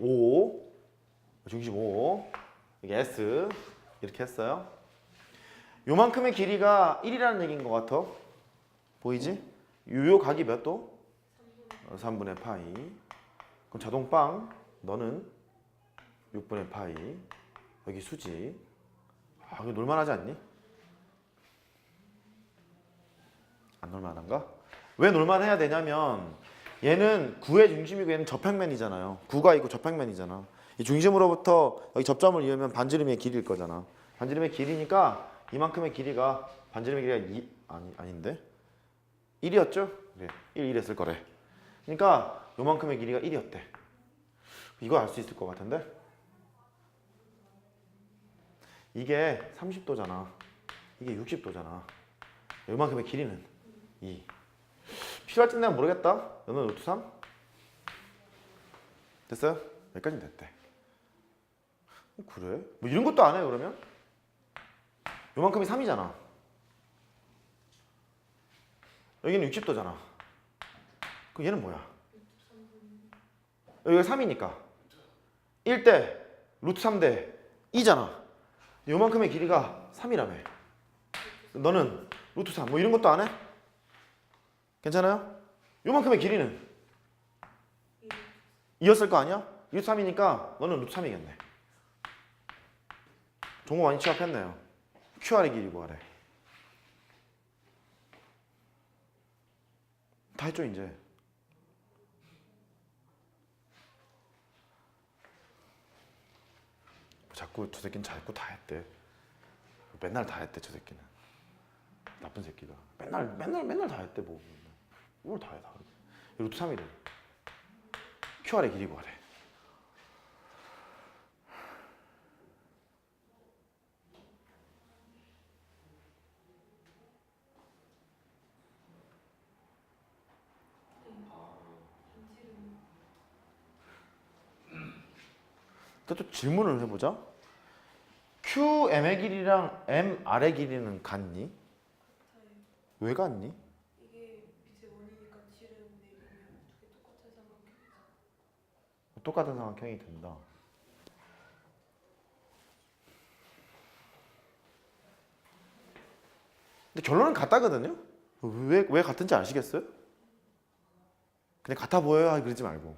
5 중심 5 이게 S 이렇게 했어요. 요만큼의 길이가 1이라는 얘기인 것 같아. 보이지? 요요 각이 몇 도? 어, 3분의 파이. 그럼 자동 빵 너는 6분의 파이. 여기 수직. 아, 이거 놀만하지 않니? 안 놀만한가? 왜 놀만해야 되냐면 얘는 9의 중심이고 얘는 접평면이잖아요. 9가 있고 접평면이잖아. 이 중심으로부터 여기 접점을 이으면 반지름의 길이일 거잖아. 반지름의 길이니까 이만큼의 길이가 반지름의 길이가 2 아니 아닌데 1이었죠? 그래 1 이랬을 거래. 그러니까 요만큼의 길이가 1이었대. 이거 알 수 있을 것 같은데? 이게 30도잖아. 이게 60도잖아. 요만큼의 길이는 2. 필요할지 내가 모르겠다. 너는 루트 3? 됐어요? 여기까지 됐대. 어, 그래? 뭐 이런 것도 안 해요 그러면? 요만큼이 3이잖아. 여기는 60도잖아. 그럼 얘는 뭐야? 여기가 3이니까 1대 루트 3대 2잖아. 요만큼의 길이가 3이라며. 너는 루트 3. 뭐 이런 것도 안 해? 괜찮아요? 요만큼의 길이는 2였을 거 아니야? 루트 3이니까 너는 루트 3이겠네. 종호 많이 취합했네요. QR의 길이 구하래. 다 했죠 이제. 자꾸 저 새끼는 자꾸 다 했대. 맨날 다 했대 저 새끼는. 나쁜 새끼가. 맨날 맨날 맨날 다 했대 뭐. 뭘다해 다. 루트 3이래. QR의 길이 구하래. 또, 또 질문을 해보자. QM의 길이랑 MR의 길이는 같니? 왜 같니? 이게 빛의 원이니까 지름 내리면 두개 똑같은 삼각형이죠. 똑같은 삼각형이 된다. 근데 결론은 같다거든요. 왜, 왜 같은지 아시겠어요? 그냥 같아 보여요 그러지 말고.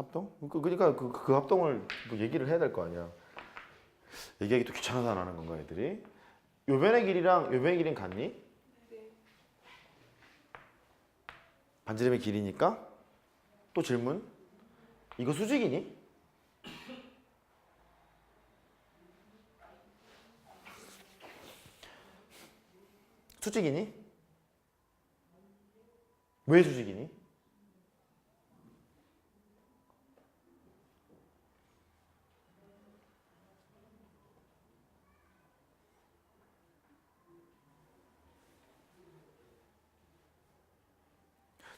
합동? 그- 그러니까 그, 그 합동을 뭐 얘기를 해야 될 거 아니야. 얘기하기 또 귀찮아서 안 하는 건가 애들이? 요변의 길이랑 요변의 길이는 같니? 네. 반지름의 길이니까 또 질문 이거 수직이니? 수직이니? 왜 수직이니?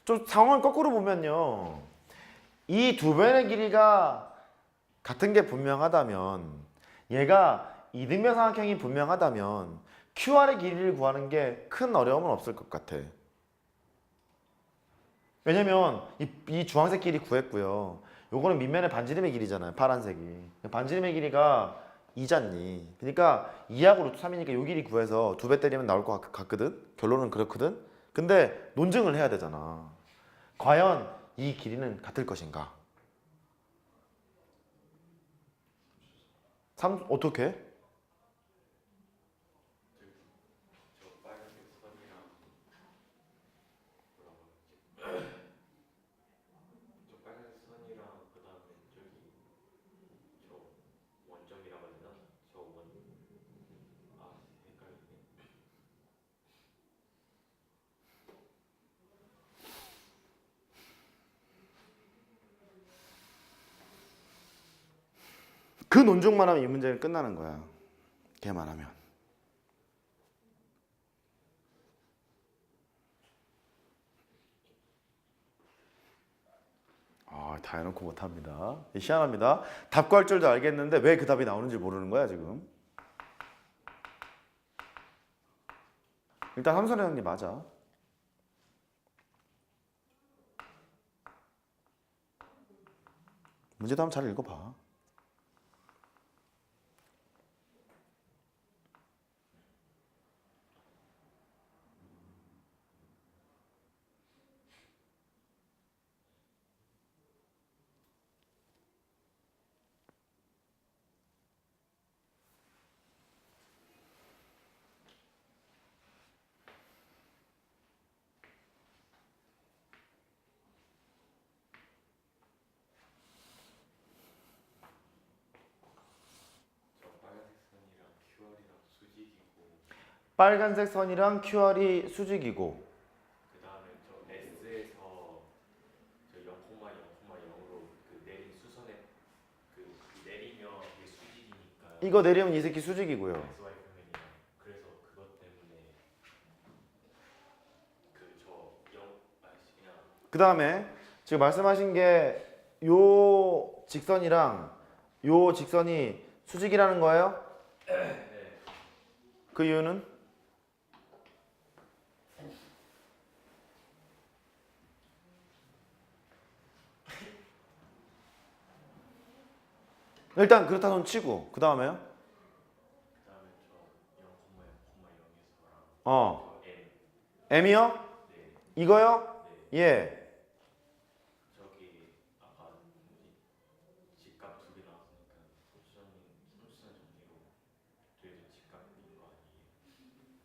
좀 상황을 거꾸로 보면요. 이 두 변의 길이가 같은 게 분명하다면 얘가 이등변 삼각형이 분명하다면 QR의 길이를 구하는 게 큰 어려움은 없을 것 같아. 왜냐면 이, 이 주황색 길이 구했고요. 요거는 밑면의 반지름의 길이잖아요. 파란색이. 반지름의 길이가 2잖니. 그러니까 2하고 루트 3이니까 요 길이 구해서 두 배 때리면 나올 것 같- 같거든. 결론은 그렇거든. 근데 논증을 해야 되잖아. 과연 이 길이는 같을 것인가? 삼 어떻게? 저 빨간 선이랑 그 다음에 저기 저 원점이라고 해야 되나? 저 원... 아 헷갈리네 그 논증만 하면 이 문제는 끝나는 거야. 걔만 하면. 아 아, 다 해놓고 못합니다. 희한합니다. 답 구할 줄도 알겠는데 왜 그 답이 나오는지 모르는 거야 지금. 일단 함선의 형님 맞아. 문제도 한번 잘 읽어봐. 저 빨간색 선이랑 QR이랑 수직이고 빨간색 선이랑 QR이 수직이고 그 다음에 저 S에서 저 0,0,0으로 그 내린 수선에 그 내리면 이게 수직이니까 이거 내리면 이 새끼 수직이고요. XY 평면이랑 그래서 그것 때문에 그저 0 아씨 그냥 그 다음에 지금 말씀하신 게 요 직선이랑 요 직선이 수직이라는 거예요? 네. 그 이유는? 일단 그렇다 손 치고 그 다음에요? 그 다음에 저 0,0,0에서랑 어 M이요? 네. 이거요? 네. 예?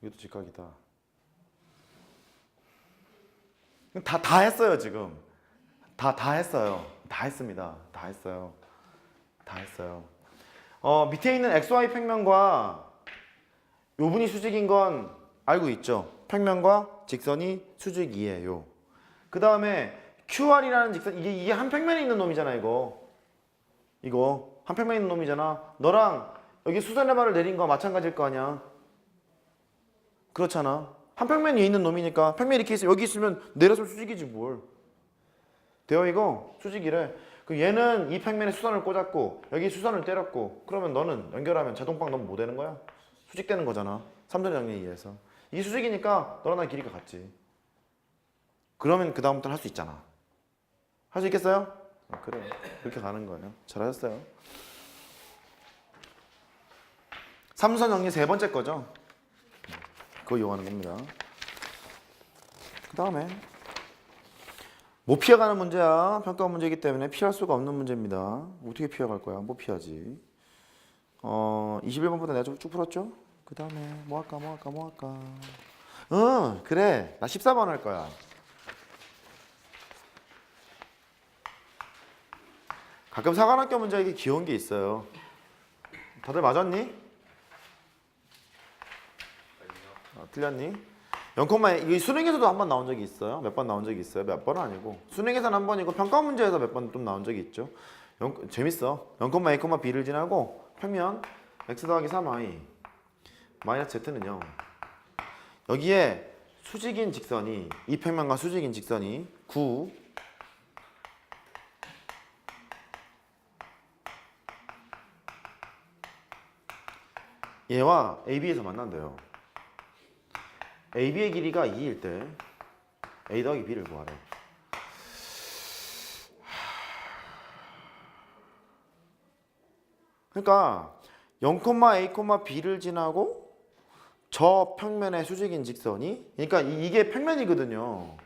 이것도 직각이다 다, 다 했어요 지금 다, 다 했어요 다 했습니다 다 했어요 다 했어요. 어, 밑에 있는 XY 평면과 요 분이 수직인 건 알고 있죠? 평면과 직선이 수직이에요. 그 다음에 QR이라는 직선 이게, 이게 한 평면에 있는 놈이잖아 이거. 이거 한 평면에 있는 놈이잖아. 너랑 여기 발을 내린 거 마찬가지일 거 아니야? 그렇잖아. 한 평면 위에 있는 놈이니까 평면 이렇게 있어. 여기 있으면 내려서 수직이지 뭘. 되어 이거? 수직이래. 그 얘는 이 평면에 수선을 꽂았고 여기 수선을 때렸고 그러면 너는 연결하면 자동방 너무 못 되는 거야. 수직되는 거잖아. 삼선의 정리에 의해서. 이게 수직이니까 너랑 나 길이가 같지. 그러면 그 다음부터는 할 수 있잖아. 할 수 있겠어요? 아, 그래. 그렇게 가는 거예요. 잘하셨어요. 삼선 정리 세 번째 거죠. 그거 이용하는 겁니다. 그 다음에 못 피해가는 문제야. 평가 문제이기 때문에 피할 수가 없는 문제입니다. 어떻게 피해갈 거야? 못 피하지. 어, 21번부터 내가 쭉 풀었죠? 그 다음에 뭐 할까 뭐 할까 뭐 할까. 응 그래 나 14번 할 거야. 가끔 사관학교 문제 이게 귀여운 게 있어요. 다들 맞았니? 어, 틀렸니? 0콤마 이 수능에서도 한 번 나온 적이 있어요. 몇 번 나온 적이 있어요. 몇 번은 아니고 수능에서는 한 번이고 평가 문제에서 몇 번 좀 나온 적이 있죠. 0, 재밌어. 0콤마 A 콤마 B를 지나고 평면 x 더하기 3y 마이너스 z는 0. 여기에 수직인 직선이 이 평면과 수직인 직선이 9 얘와 AB에서 만난대요. AB의 길이가 2일 때 A 더하기 B를 구하래. 그러니까 0, A, B를 지나고 저 평면의 수직인 직선이 그러니까 이- 이게 평면이거든요.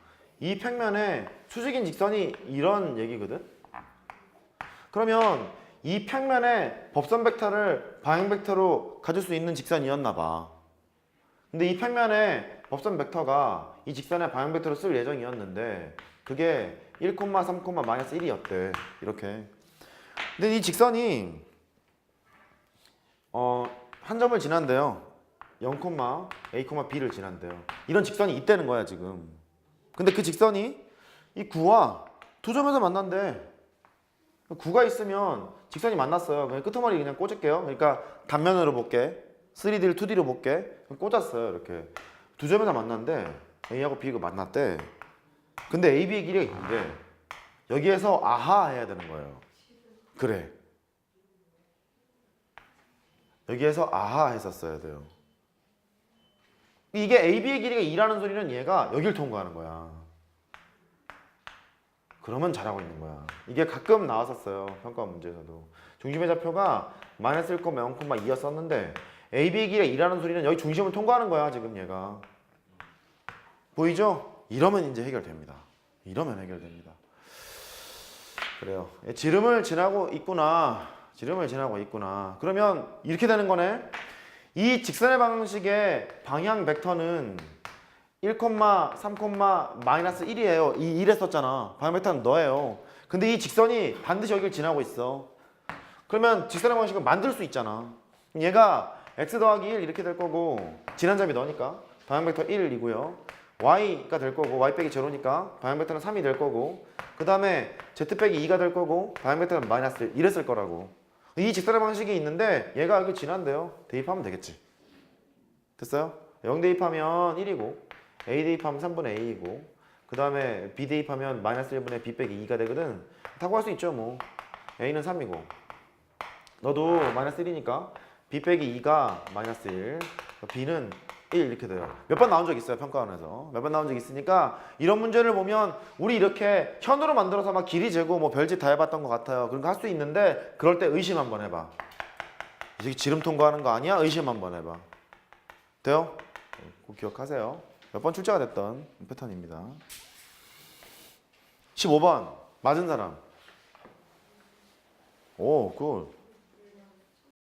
이 평면에 수직인 직선이 이런 얘기거든. 그러면 이 평면에 법선 벡터를 방향 벡터로 가질 수 있는 직선이었나 봐. 근데 이 평면에 법선 벡터가 이 직선의 방향 벡터를 쓸 예정이었는데 그게 1, 3, 마이너스 1이었대. 이렇게. 근데 이 직선이 어, 한 점을 지난대요. 0, A, B를 지난대요. 이런 직선이 있다는 거야, 지금. 근데 그 직선이 이 9와 두 점에서 만난대. 9가 있으면 직선이 만났어요. 그냥 끄트머리 그냥 꽂을게요. 그러니까 단면으로 볼게. 3D를 2D로 볼게. 꽂았어요. 이렇게. 두 점에서 만났는데 A하고 B가 만났대. 근데 AB의 길이가 있는데 여기에서 아하 해야 되는 거예요. 그래. 여기에서 아하 했었어야 돼요. 이게 AB의 길이가 2라는 소리는 얘가 여길 통과하는 거야. 그러면 잘하고 있는 거야. 이게 가끔 나왔었어요. 평가 문제에서도. 중심의 좌표가 마이너스 1,0,2였었는데 AB의 길이가 2라는 소리는 여기 중심을 통과하는 거야, 지금 얘가. 보이죠? 이러면 이제 해결됩니다. 이러면 해결됩니다. 그래요. 예, 지름을 지나고 있구나. 지름을 지나고 있구나. 그러면 이렇게 되는 거네. 이 직선의 방식의 방향 벡터는 1, 3, 마이너스 1이에요. 이 1에 썼잖아. 방향 벡터는 너예요. 근데 이 직선이 반드시 여기를 지나고 있어. 그러면 직선의 방식을 만들 수 있잖아. 얘가 x 더하기 1 이렇게 될 거고 지난 점이 너니까 방향 벡터 1이고요. y가 될 거고 y 빼기 제로니까 방향 벡터는 3이 될 거고 그 다음에 z 빼기 2가 될 거고 방향 벡터는 마이너스 1 이랬을 거라고. 이 직선의 방식이 있는데 얘가 여기 지난대요. 대입하면 되겠지. 됐어요? 0 대입하면 1이고 a 대입하면 3분의 a이고 그 다음에 b 대입하면 마이너스 1분의 b 빼기 2가 되거든. 타고 할 수 있죠 뭐. A는 3이고. 너도 마이너스 1이니까 b 빼기 2가 마이너스 1 b는 1 이렇게 돼요. 몇 번 나온 적 있어요 평가원에서 몇 번 나온 적 있으니까 이런 문제를 보면 우리 이렇게 현으로 만들어서 막 길이 재고 뭐 별짓 다 해봤던 것 같아요. 그런 거 할 수 있는데 그럴 때 의심 한번 해봐. 이게 지름 통과하는 거 아니야? 의심 한번 해봐. 돼요? 네, 꼭 기억하세요. 몇 번 출제가 됐던 패턴입니다. 15번 맞은 사람. 오, 굿.